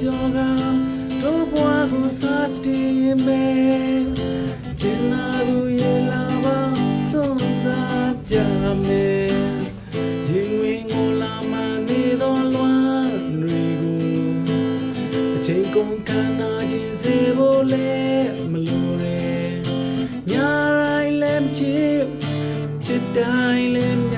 ကြောကတို့ဘွားကိုစတင်မယ်ဂျင်လာလူရဲ့လာပါစွန်စားကြမယ်ရင်ဝင်ကိုလာမနေတော့လွမ်းတွေကိုအချိန်ကုန်ခန္ဓာချင်းစေဖို့လဲမလိုရဲညာတိုင်းလဲချစ်ချစ်တိုင်းလဲ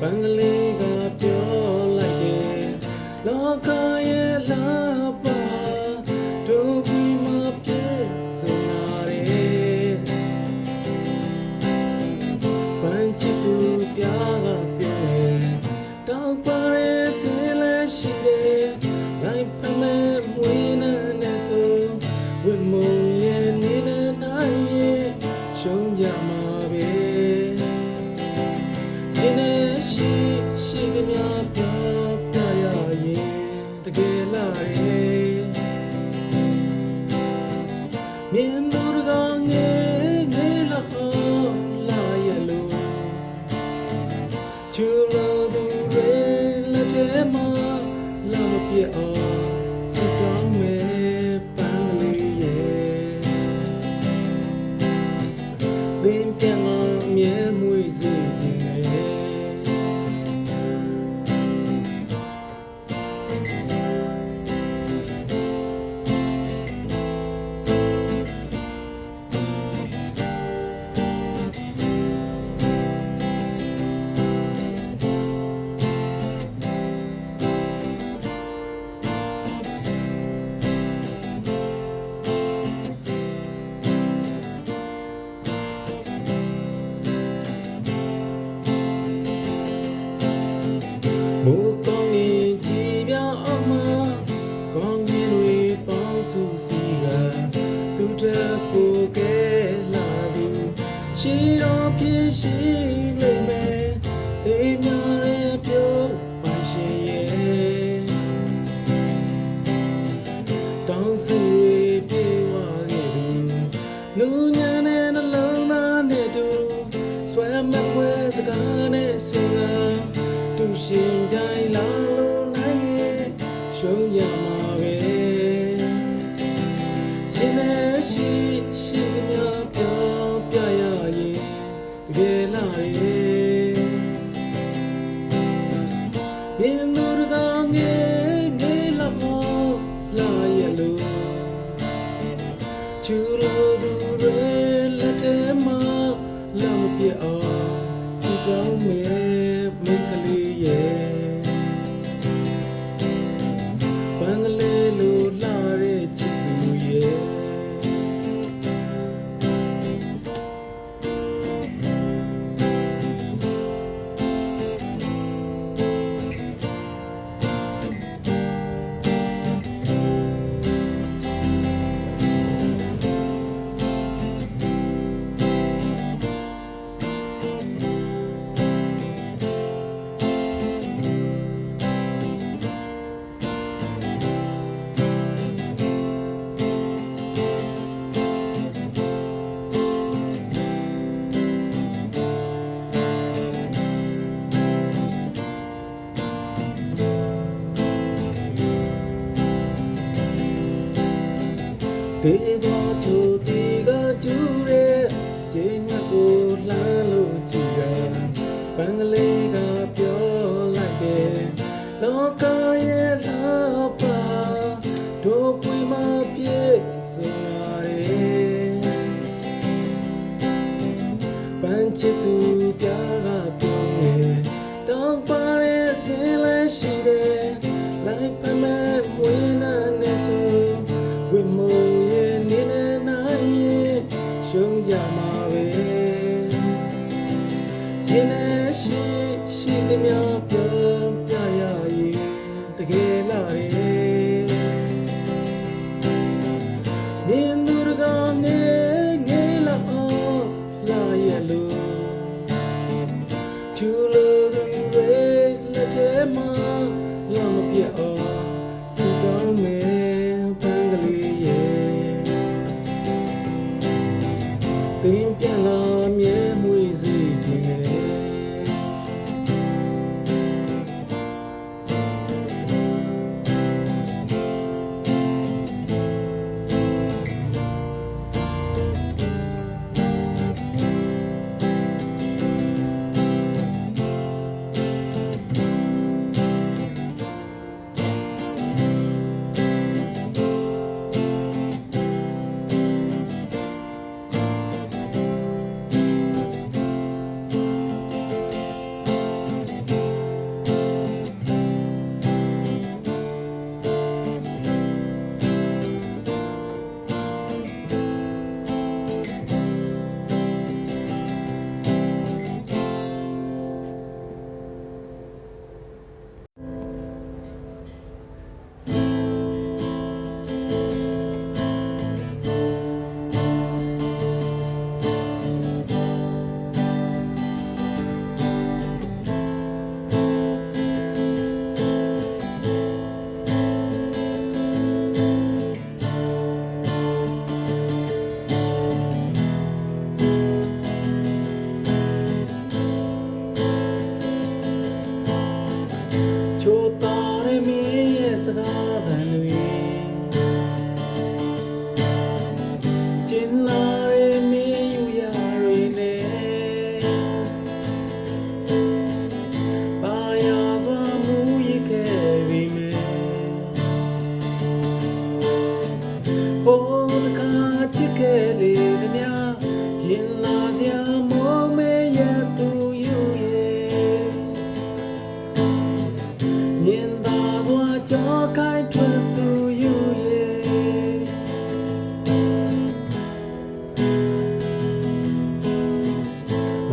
ဘန်ကလေးကပြောလိုက်တယ်လောကရဲ့လှပ Mind the to ချိုတီကကျူတဲ့ခြေညက်ကိုလှမ်းလို့ကြည့်ရဘင်္ဂလေးကပြောလိုက်တယ်လောက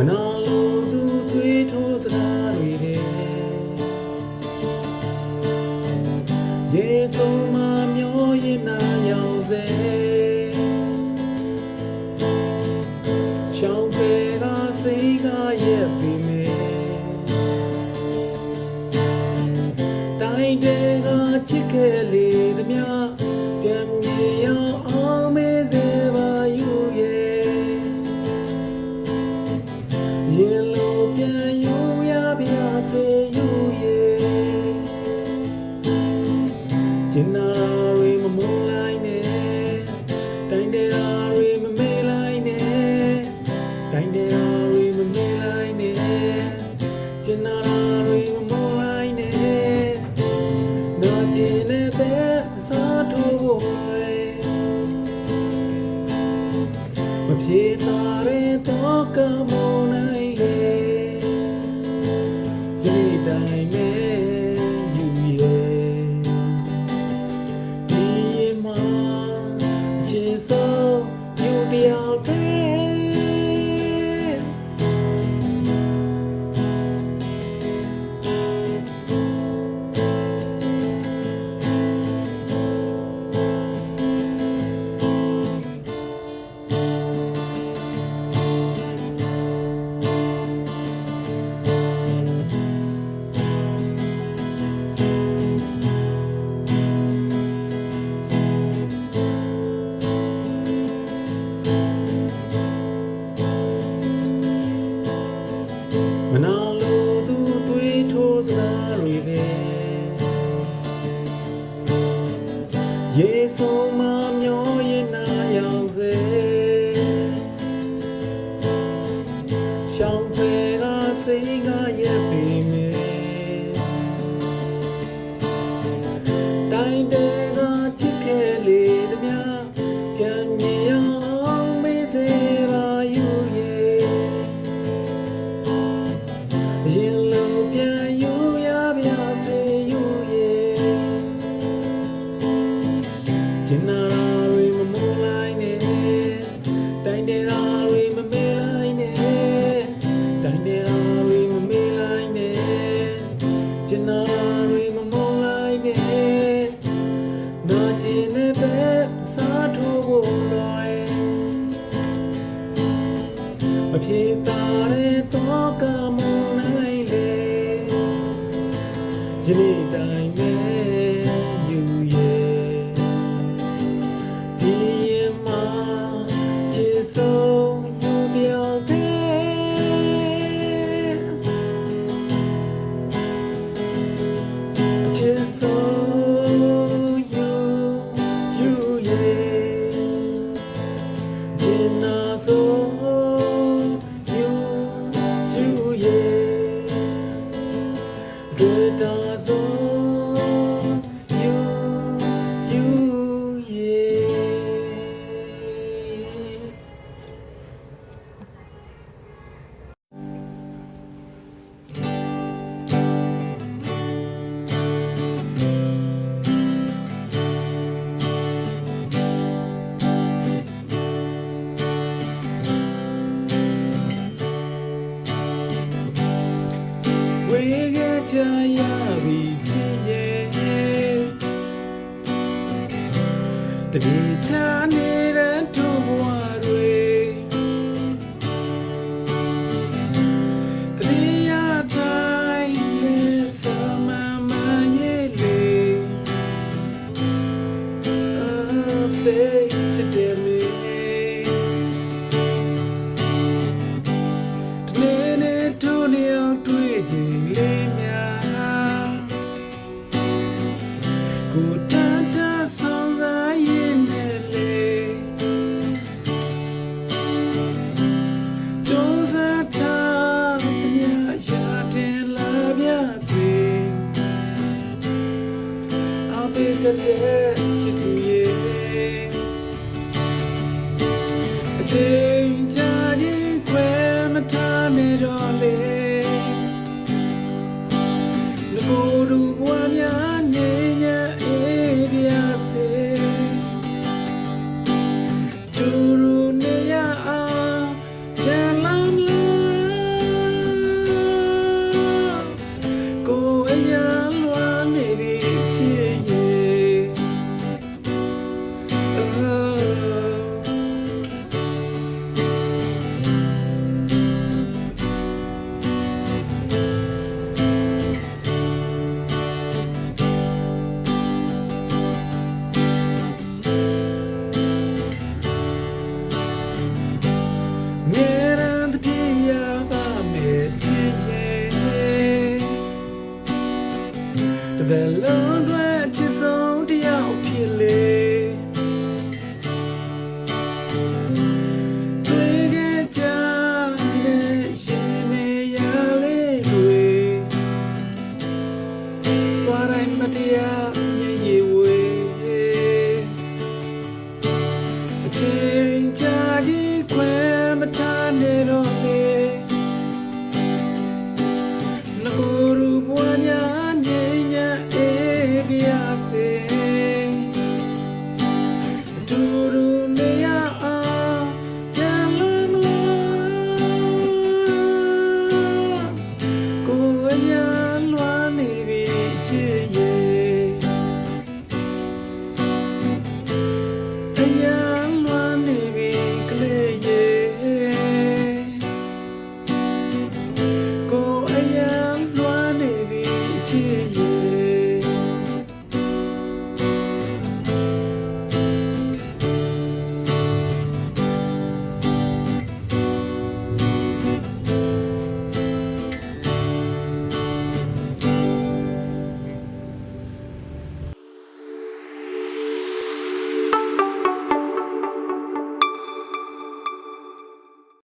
မ ကျ ခဲ့ကြရပြီ ဘာတိုင်းမ